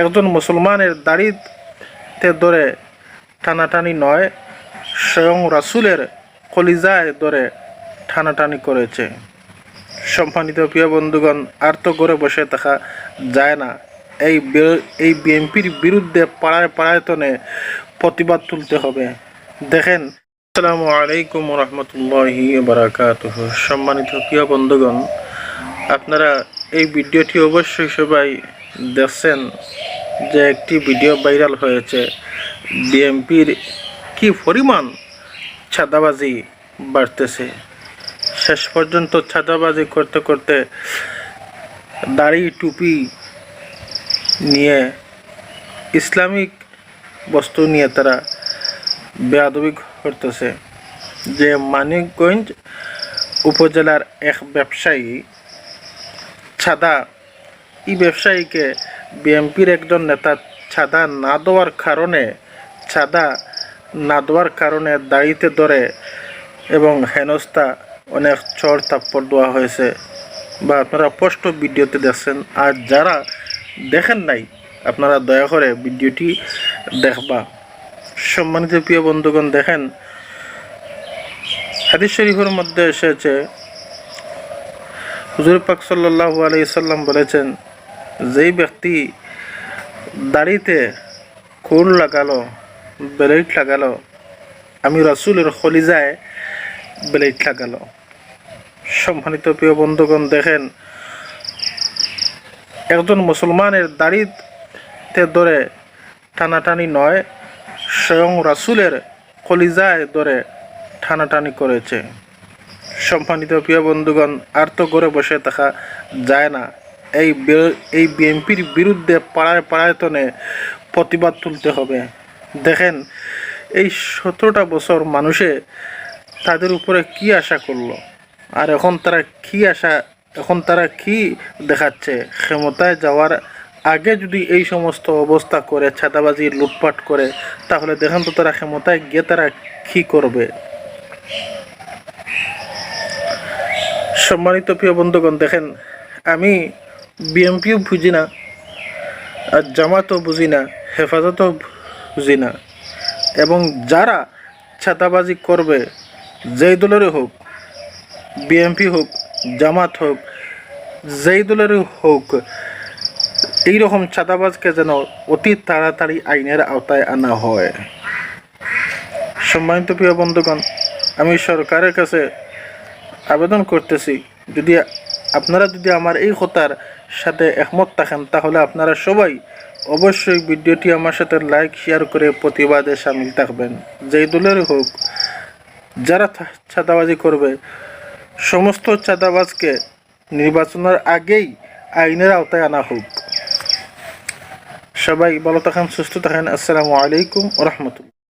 একজন মুসলমানের দাড়িতে ধরে টানাটানি নয়, স্বয়ং রাসুলের কলিজায় ধরে টানাটানি করেছে। সম্মানিত প্রিয় বন্ধুগণ, আর তো ঘরে বসে থাকা যায় না। এই এই বিএনপির বিরুদ্ধে পাড়ায় পাড়ায়তনে প্রতিবাদ তুলতে হবে। দেখেন, আসসালামু আলাইকুম রহমতুল্লাহি বারাকাত সম্মানিত প্রিয় বন্ধুগণ, আপনারা এই ভিডিওটি অবশ্যই সবাই দেখছেন। যে একটি ভিডিও ভাইরাল হয়েছে। বিএনপির কি পরিমাণ ছাদাবাজি বাড়তেছে? শেষ পর্যন্ত ছাদাবাজি করতে করতে দাড়ি, টুপি নিয়ে ইসলামিক বস্তু নিয়ে তারা বেয়াদবি করতেছে। যে মানিকগঞ্জ উপজেলার এক ব্যবসায়ী ছাদা, এই ব্যবসায়ীকে বিএনপির একজন নেতা ছাদা না দেওয়ার কারণে, ছাদা না দেওয়ার কারণে দাড়িতে ধরে এবং হেনস্থা অনেক চড় থাপ্পড় দেওয়া হয়েছে। বা আপনারা স্পষ্ট ভিডিওতে দেখছেন, আর যারা দেখেন নাই, আপনারা দয়া করে ভিডিওটি দেখবা। সম্মানিত প্রিয় বন্ধুগণ, দেখেন, হাদিস শরীফের মধ্যে এসেছে, হুজুর পাক সাল্লাহ আলাইসাল্লাম বলেছেন যেই ব্যক্তি দাড়িতে খুর লাগালো, ব্লেড লাগালো, আমি রাসুলের খলিজায় ব্লেড লাগালো। সম্মানিত প্রিয় বন্ধুগণ, দেখেন, একজন মুসলমানের দাড়িতে ধরে টানাটানি নয়, স্বয়ং রাসুলের কলিজায় ধরে টানাটানি করেছে। সম্মানিত প্রিয় বন্ধুগণ, আর তো ঘরে বসে থাকা যায় না। এই এই বিএনপির বিরুদ্ধে পাড়ায় পাড়ায়তনে প্রতিবাদ তুলতে হবে। দেখেন, এই সতেরোটা বছর মানুষে তাদের উপরে কি আশা করল? আর এখন তারা কি আশা, এখন তারা কি দেখাচ্ছে? ক্ষমতায় যাওয়ার আগে যদি এই সমস্ত অবস্থা করে ছাতাবাজি লুটপাট করে, তাহলে দেখেন তো তারা ক্ষমতায় গিয়ে তারা কি করবে। সম্মানিত প্রিয় বন্ধুগণ, দেখেন, আমি বিএমপিও বুঝি না, আর জামাতও বুঝি না, হেফাজতও বুঝি না। এবং যারা ছাতাবাজি করবে, যেই দলেরই হোক, বিএমপি হোক, জামাত হোক, যেই দলেরই হোক, এইরকম ছাতাবাজকে যেন অতি তাড়াতাড়ি আইনের আওতায় আনা হয়। সম্মানিত প্রিয় বন্ধুগণ, আমি সরকারের কাছে আবেদন করতেছি, যদি আপনারা যদি আমার এই কথার সাথে একমত থাকেন, তাহলে আপনারা সবাই অবশ্যই ভিডিওটি আমার সাথে লাইক শেয়ার করে প্রতিবাদে সামিল থাকবেন। যেই দলের হোক, যারা চাঁদাবাজি করবে, সমস্ত চাঁদাবাজকে নির্বাচনের আগেই আইনের আওতায় আনা হোক। সবাই ভালো থাকেন, সুস্থ থাকেন। আসসালামু আলাইকুম রহমতুল্লাহ।